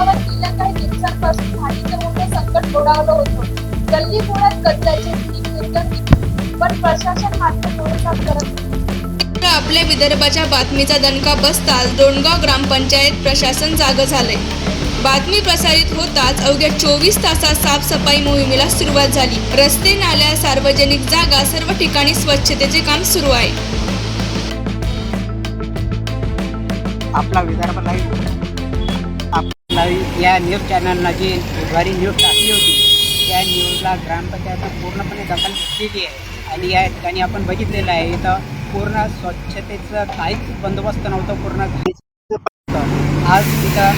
गावात गेल्या काही दिवसांपासून पाणीचं मोठं संकट ओढावलं होतं. गल्ली बोळात कचऱ्याची पण प्रशासन मात्र थोडंसा करत. आपल्या विदर्भाच्या बातमीचा दणका बसताच दोंडगाव ग्रामपंचायत प्रशासन जागं झाले बातमी प्रसारित होताच अवघ्या चोवीस तासात साफसफाई मोहिमेला सुरुवात झाली. रस्ते नाल्या सार्वजनिक जागा सर्व ठिकाणी स्वच्छतेचे काम सुरू आहे. आपला विदर्भ नवी या न्यूज चॅनलला जी बुधवारी न्यूज टाकली होती त्या न्यूजला ग्रामपंचायतनं पूर्णपणे दखल घेतलेली आहे. आणि या ठिकाणी आपण बघितलेलं आहे इथं पूर्ण स्वच्छतेचं काहीच बंदोबस्त नव्हतं पूर्ण. आज तिथं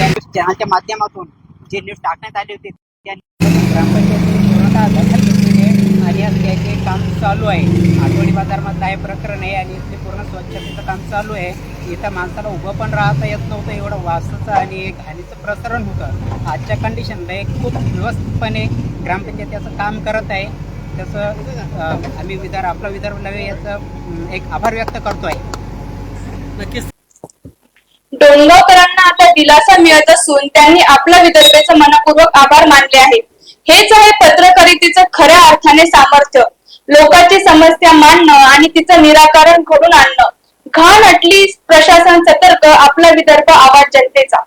या न्यूज चॅनलच्या माध्यमातून जे न्यूज टाकण्यात आली होती त्या न्यूजमधून ग्रामपंचायतीने पूर्णतः दखल घेतलेली आहे. आणि आज याचे काम चालू आहे आठवडी बाजारमधलं हे प्रकरण आहे आणि ते पूर्ण स्वच्छतेचं काम चालू आहे. इथं माणसाला उभं पण राहता येत नव्हतं एवढं वासाचं आणि घाणीचं प्रसरण होतं. आजच्या कंडिशनला एक खूप व्यवस्थितपणे ग्रामपंचायत याचं काम करत आहे. त्याचं आम्ही विदर्भ आपला विदर्भ नव्हे याचं एक आभार व्यक्त करतो आहे नक्कीच. डोंगावकरांना आता दिलासा मिळत असून त्यांनी आपल्या विदर्भाचे मनपूर्वक आभार मानले आहे. हेच आहे पत्रकारितेचं खऱ्या अर्थाने सामर्थ्य. लोकांची समस्या मांडणं आणि तिचं निराकरण करून आणणं. घाण अटली प्रशासन सतर्क आपला विदर्भ आवाज जनतेचा.